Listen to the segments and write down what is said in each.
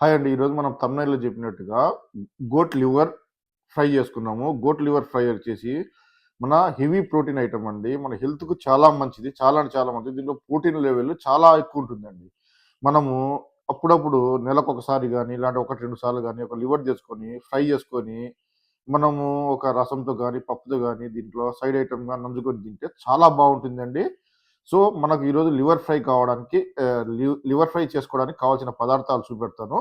Hi అండి. ఈరోజు మనం తమిళనాడులో చెప్పినట్టుగా గోట్ లివర్ ఫ్రై చేసుకున్నాము గోట్ లివర్ ఫ్రై వచ్చేసి మన హెవీ ప్రోటీన్ ఐటమ్ అండి. మన హెల్త్కు చాలా మంచిది. చాలా అంటే చాలా మంచిది. దీంట్లో ప్రోటీన్ లెవెల్ చాలా ఎక్కువ ఉంటుందండి. మనము అప్పుడప్పుడు నెలకు ఒకసారి కానీ ఇలాంటి ఒకటి రెండు సార్లు కానీ ఒక లివర్ చేసుకొని ఫ్రై చేసుకొని మనము ఒక రసంతో కానీ పప్పుతో కానీ దీంట్లో సైడ్ ఐటమ్గా నంజుకొని తింటే చాలా బాగుంటుందండి. సో మనకు ఈరోజు లివర్ ఫ్రై కావడానికి లివర్ ఫ్రై చేసుకోవడానికి కావాల్సిన పదార్థాలు చూపెడతాను.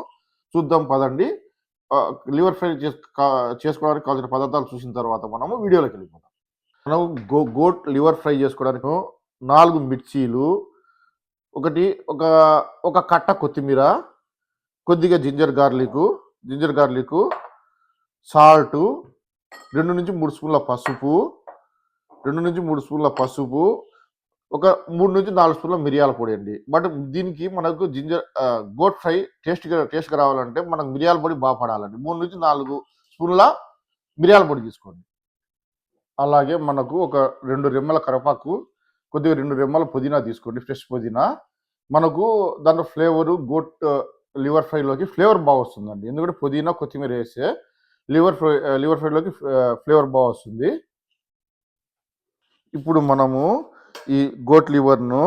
చూద్దాం పదండి. లివర్ ఫ్రై చేస్- చేసుకోవడానికి కావాల్సిన పదార్థాలు చూసిన తర్వాత మనము వీడియోలోకి వెళ్ళిపోతాం మనం గో గోట్ లివర్ ఫ్రై చేసుకోవడానికి నాలుగు మిర్చీలు ఒకటి ఒక ఒక కట్ట కొత్తిమీర కొద్దిగా ginger garlic ginger garlic salt రెండు నుంచి మూడు స్పూన్ల పసుపు రెండు నుంచి మూడు స్పూన్ల పసుపు ఒక మూడు నుంచి నాలుగు స్పూన్ల మిరియాల పొడి అండి. బట్ దీనికి మనకు జింజర్ గోట్ ఫ్రై టేస్ట్గా టేస్ట్గా రావాలంటే మనకు మిరియాల పొడి బాగా పడాలండి. మూడు నుంచి నాలుగు స్పూన్ల మిరియాల పొడి తీసుకోండి. అలాగే మనకు ఒక రెండు రెమ్మల కరపాకు కొద్దిగా రెండు రెమ్మల పుదీనా తీసుకోండి ఫ్రెష్ పుదీనా. మనకు దాంట్లో ఫ్లేవరు గోట్ లివర్ ఫ్రైలోకి ఫ్లేవర్ బాగా వస్తుందండి. ఎందుకంటే పుదీనా కొత్తిమీర వేస్తే లివర్ ఫ్రై లివర్ ఫ్రైలోకి ఫ్లేవర్ బాగా వస్తుంది. ఇప్పుడు మనము ఈ గోట్ లివర్ను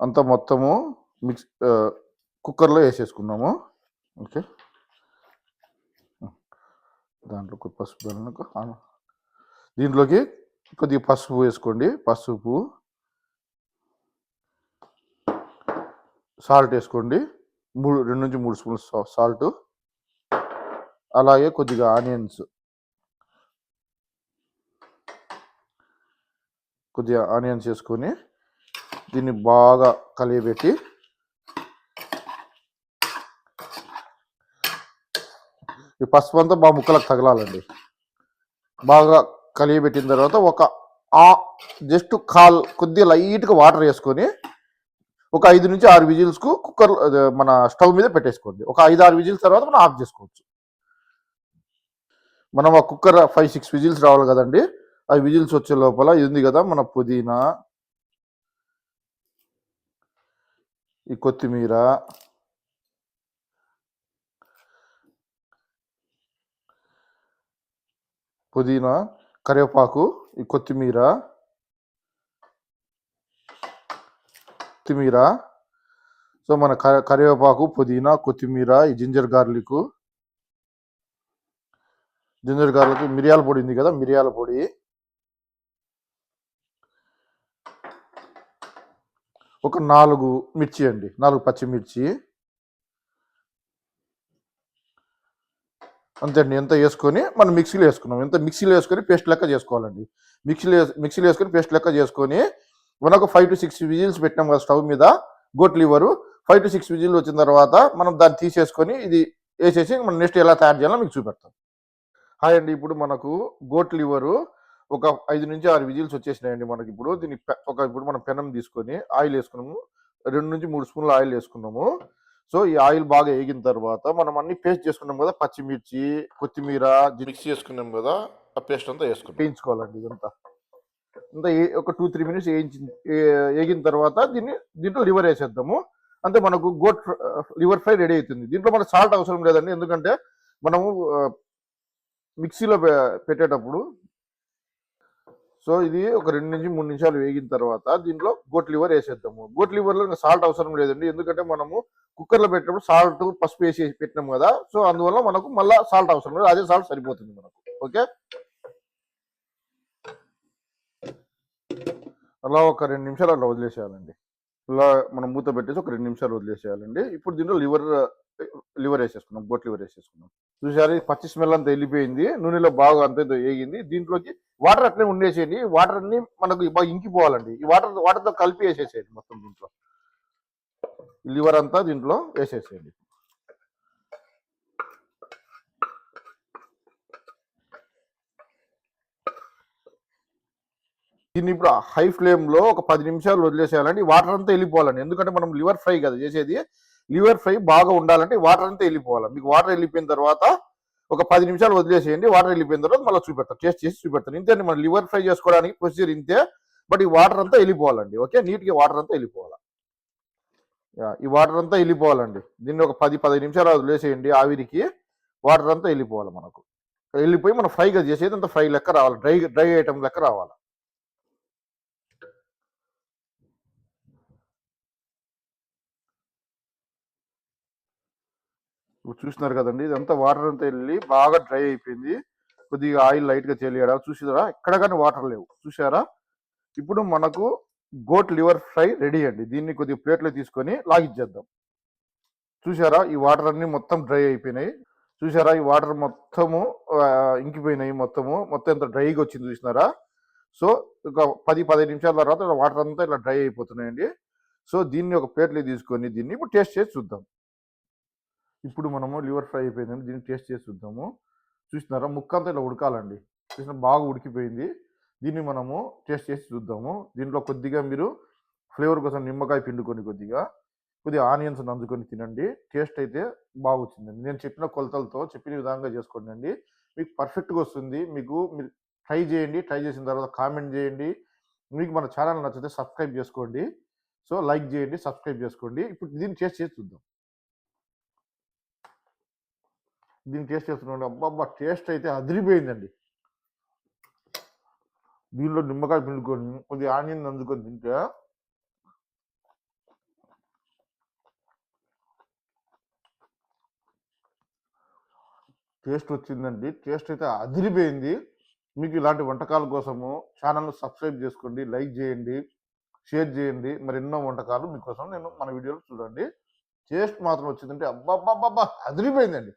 అంతా మొత్తము మిక్స్ కుక్కర్లో వేసేసుకున్నాము ఓకే. దాంట్లో పసుపు దీంట్లోకి కొద్దిగా పసుపు వేసుకోండి. పసుపు సాల్ట్ వేసుకోండి. మూడు రెండు నుంచి మూడు స్పూన్స్ సాల్ట్. అలాగే కొద్దిగా ఆనియన్స్. కొద్దిగా ఆనియన్స్ వేసుకొని దీన్ని బాగా కలియబెట్టి ఈ పసుపు అంతా బాగా ముక్కలకు తగలాలండి. బాగా కలియబెట్టిన తర్వాత ఒక ఆ జస్ట్ కాల్ కొద్దిగా లైట్గా వాటర్ వేసుకొని ఒక ఐదు నుంచి ఆరు విజిల్స్కు కుక్కర్ మన స్టవ్ మీద పెట్టేసుకోండి. ఒక ఐదు ఆరు విజిల్స్ తర్వాత మనం ఆఫ్ చేసుకోవచ్చు. మనం ఆ కుక్కర్ ఫైవ్ సిక్స్ విజిల్స్ రావాలి కదండి. అవి విజిల్స్ వచ్చే లోపల ఇది ఉంది కదా మన పుదీనా. ఈ కొత్తిమీర. పుదీనా కరివేపాకు ఈ కొత్తిమీర. కొత్తిమీర. సో మన క- కరివేపాకు పుదీనా కొత్తిమీర ఈ జింజర్ గార్లిక్. జింజర్ గార్లిక్ మిరియాల పొడి ఉంది కదా మిరియాల పొడి. ఒక నాలుగు మిర్చి అండి నాలుగు పచ్చిమిర్చి అంతే అండి ఎంత వేసుకొని మనం మిక్సీలో వేసుకున్నాం. ఎంత మిక్సీలో వేసుకొని పేస్ట్ లెక్క చేసుకోవాలండి. మిక్సీలో మిక్సీలో వేసుకొని పేస్ట్ లెక్క చేసుకొని మనకు ఫైవ్ టు సిక్స్ విజిల్స్ పెట్టినాం కదా స్టవ్ మీద goat liver. Five to six whistle వచ్చిన తర్వాత మనం దాన్ని తీసేసుకొని ఇది వేసేసి మనం నెక్స్ట్ ఎలా తయారు చేయాలో మీకు చూపెడతాం. హాయ్ అండి ఇప్పుడు మనకు గోట్ లివరు ఒక ఐదు నుంచి ఆరు విజిల్స్ వచ్చేసినాయండి మనకి ఇప్పుడు. దీన్ని ఒక ఇప్పుడు మనం పెనం తీసుకొని ఆయిల్ వేసుకున్నాము. రెండు నుంచి మూడు స్పూన్ల ఆయిల్ వేసుకున్నాము. సో ఈ ఆయిల్ బాగా వేగిన తర్వాత మనం అన్ని పేస్ట్ చేసుకున్నాం కదా పచ్చిమిర్చి కొత్తిమీర మిక్స్ చేసుకున్నాం కదా ఆ పేస్ట్ అంతా వేసుకున్నాం. వేయించుకోవాలండి ఇదంతా. అంతా ఒక టూ త్రీ మినిట్స్ వేయించి వేగిన తర్వాత దీన్ని దీంట్లో లివర్ వేసేద్దాము. అంటే మనకు గోట్ లివర్ ఫ్రై రెడీ అవుతుంది. దీంట్లో మనకు సాల్ట్ అవసరం లేదండి. ఎందుకంటే మనము మిక్సీలో పెట్టేటప్పుడు సో ఇది ఒక రెండు నుంచి మూడు నిమిషాలు వేగిన తర్వాత దీంట్లో గోట్ లివర్ వేసేద్దాము. గోట్ లివర్లో ఇంకా సాల్ట్ అవసరం లేదండి. ఎందుకంటే మనము కుక్కర్లో పెట్టినప్పుడు సాల్ట్ పసుపు వేసి పెట్టినాం కదా. సో అందువల్ల మనకు మళ్ళీ సాల్ట్ అవసరం లేదు. అదే సాల్ట్ సరిపోతుంది మనకు. ఓకే? అలా ఒక రెండు నిమిషాలు అట్లా వదిలేసేయాలండి. ఇలా మనం మూత పెట్టేసి ఒక రెండు నిమిషాలు వదిలేసేయాలండి. ఇప్పుడు దీంట్లో లివర్ లివర్ వేసేసుకున్నాం గోట్ లివర్ వేసేసుకున్నాం చూసారు పచ్చి స్మెల్ అంతా వెళ్ళిపోయింది నూనెలో బాగా అంత వేగింది దీంట్లోకి వాటర్ అట్లే ఉండేసేయండి. వాటర్ అన్ని మనకు బాగా ఇంకిపోవాలండి. ఈ వాటర్ వాటర్తో కలిపి వేసేసేయండి మొత్తం దీంట్లో. ఈ లివర్ అంతా దీంట్లో వేసేసేయండి. దీన్ని ఇప్పుడు హై ఫ్లేమ్లో ఒక పది నిమిషాలు వదిలేసేయాలండి వాటర్ అంతా వెళ్ళిపోవాలండి. ఎందుకంటే మనం లివర్ ఫ్రై కదా చేసేది. లివర్ ఫ్రై బాగా ఉండాలంటే వాటర్ అంతా వెళ్ళిపోవాలి. మీకు వాటర్ వెళ్ళిపోయిన తర్వాత ఒక పది నిమిషాలు వదిలేసేయండి. వాటర్ వెళ్ళిపోయిన తర్వాత మళ్ళీ చూపెడతాను టేస్ట్ చేసి చూపెడతాను ఇంతే మనం లివర్ ఫ్రై చేసుకోవడానికి ప్రొసీజర్ ఇంతే. బట్ ఈ వాటర్ అంతా వెళ్ళిపోవాలండి. ఓకే? నీట్గా వాటర్ అంతా వెళ్ళిపోవాలి. యా, ఈ వాటర్ అంతా వెళ్ళిపోవాలండి. దీన్ని ఒక పది పది నిమిషాలు వదిలేసేయండి ఆవిరికి. వాటర్ అంతా వెళ్ళిపోవాలి మనకు. వెళ్ళిపోయి మనం ఫ్రైగా చేసేది అంత ఫ్రై లెక్క రావాలి. డ్రై డ్రై ఐటమ్ లెక్క రావాలి. ఇప్పుడు చూస్తున్నారు కదండి ఇదంతా వాటర్ అంతా వెళ్ళి బాగా డ్రై అయిపోయింది. కొద్దిగా ఆయిల్ లైట్గా తెలియడా? చూసారా ఎక్కడ కానీ వాటర్ లేవు. చూసారా ఇప్పుడు మనకు గోట్ లివర్ ఫ్రై రెడీ అండి. దీన్ని కొద్దిగా ప్లేట్లో తీసుకొని లాగిచ్చేద్దాం. చూసారా ఈ వాటర్ అన్నీ మొత్తం డ్రై అయిపోయినాయి. చూసారా ఈ వాటర్ మొత్తము ఇంకిపోయినాయి మొత్తము. మొత్తం ఎంత డ్రైగా వచ్చింది చూసినారా? సో ఒక పది పదిహేను నిమిషాల తర్వాత వాటర్ అంతా ఇలా డ్రై అయిపోతున్నాయండి. సో దీన్ని ఒక ప్లేట్లో తీసుకొని దీన్ని ఇప్పుడు టేస్ట్ చేసి చూద్దాం. ఇప్పుడు మనము లివర్ ఫ్రై అయిపోయిందండి. దీన్ని టేస్ట్ చేసి చూద్దాము. చూసినారా? ముక్క అంతా ఇలా ఉడకాలండి. చూసిన బాగా ఉడికిపోయింది. దీన్ని మనము టేస్ట్ చేసి చూద్దాము. దీంట్లో కొద్దిగా మీరు ఫ్లేవర్ కోసం నిమ్మకాయ పిండుకొని కొద్దిగా కొద్దిగా ఆనియన్స్ నంచుకొని తినండి. టేస్ట్ అయితే బాగా వచ్చిందండి. నేను చెప్పిన కొలతలతో చెప్పిన విధంగా చేసుకోండి అండి. మీకు పర్ఫెక్ట్గా వస్తుంది. మీకు మీరు ట్రై చేయండి. ట్రై చేసిన తర్వాత కామెంట్ చేయండి. మీకు మన ఛానల్ నచ్చితే సబ్స్క్రైబ్ చేసుకోండి. సో లైక్ చేయండి సబ్స్క్రైబ్ చేసుకోండి. ఇప్పుడు దీన్ని టేస్ట్ చేసి చూద్దాం. దీన్ని టేస్ట్ చేస్తున్నాం అబ్బాబ్బా టేస్ట్ అయితే అదిరిపోయిందండి. దీనిలో నిమ్మకాయ పిండుకొని కొద్ది ఆనియన్ అందుకొని తింటే టేస్ట్ వచ్చిందండి. టేస్ట్ అయితే అదిరిపోయింది. మీకు ఇలాంటి వంటకాల కోసము ఛానల్ను సబ్స్క్రైబ్ చేసుకోండి లైక్ చేయండి షేర్ చేయండి. మరి ఎన్నో వంటకాలు మీకోసం నేను మన వీడియోలో చూడండి. టేస్ట్ మాత్రం వచ్చిందంటే అబ్బాబ్బాబ్బా అదిరిపోయిందండి.